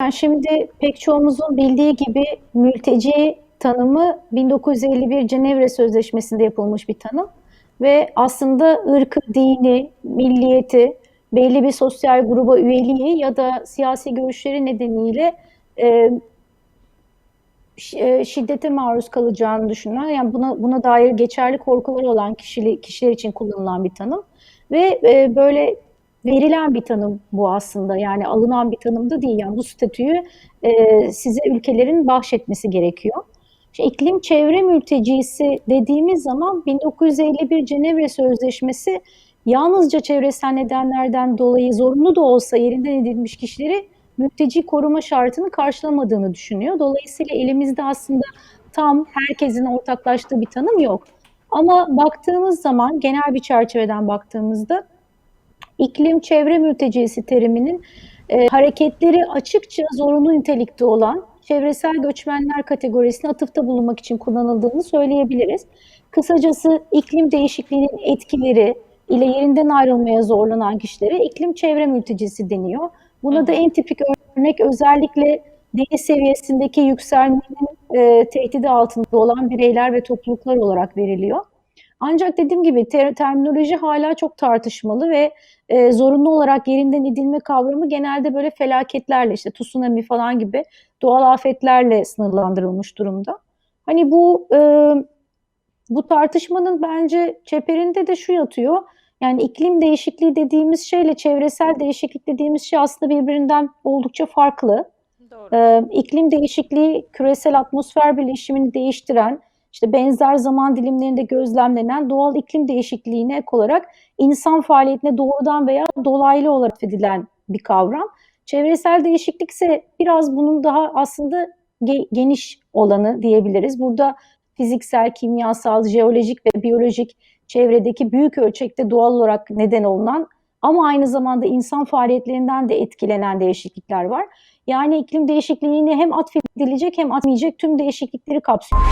Yani şimdi pek çoğumuzun bildiği gibi mülteci tanımı 1951 Cenevre Sözleşmesi'nde yapılmış bir tanım. Ve aslında ırkı, dini, milliyeti, belli bir sosyal gruba üyeliği ya da siyasi görüşleri nedeniyle e, e, şiddete maruz kalacağını düşünen, yani buna buna dair geçerli korkuları olan kişili, kişiler için kullanılan bir tanım. Ve e, böyle verilen bir tanım bu aslında yani alınan bir tanım da değil yani bu statüyü e, size ülkelerin bahşetmesi gerekiyor. İşte iklim çevre mültecisi dediğimiz zaman 1951 Cenevre Sözleşmesi yalnızca çevresel nedenlerden dolayı zorunlu da olsa yerinden edilmiş kişileri mülteci koruma şartını karşılamadığını düşünüyor. Dolayısıyla elimizde aslında tam herkesin ortaklaştığı bir tanım yok. Ama baktığımız zaman genel bir çerçeveden baktığımızda iklim çevre mültecisi teriminin e, hareketleri açıkça zorunlu nitelikte olan çevresel göçmenler kategorisine atıfta bulunmak için kullanıldığını söyleyebiliriz. Kısacası iklim değişikliğinin etkileri ile yerinden ayrılmaya zorlanan kişilere iklim çevre mültecisi deniyor. Buna da en tipik örnek özellikle deniz seviyesindeki yükselmenin e, tehdidi altında olan bireyler ve topluluklar olarak veriliyor. Ancak dediğim gibi ter- terminoloji hala çok tartışmalı ve e, zorunlu olarak yerinden edilme kavramı genelde böyle felaketlerle işte tsunami falan gibi doğal afetlerle sınırlandırılmış durumda. Hani bu e, bu tartışmanın bence çeperinde de şu yatıyor. Yani iklim değişikliği dediğimiz şeyle çevresel değişiklik dediğimiz şey aslında birbirinden oldukça farklı. Doğru. Ee, iklim değişikliği küresel atmosfer birleşimini değiştiren, işte benzer zaman dilimlerinde gözlemlenen doğal iklim değişikliğine ek olarak insan faaliyetine doğrudan veya dolaylı olarak edilen bir kavram. Çevresel değişiklik ise biraz bunun daha aslında ge- geniş olanı diyebiliriz. Burada fiziksel, kimyasal, jeolojik ve biyolojik çevredeki büyük ölçekte doğal olarak neden olunan ama aynı zamanda insan faaliyetlerinden de etkilenen değişiklikler var. Yani iklim değişikliğine hem atfedilecek hem atmayacak tüm değişiklikleri kapsıyor.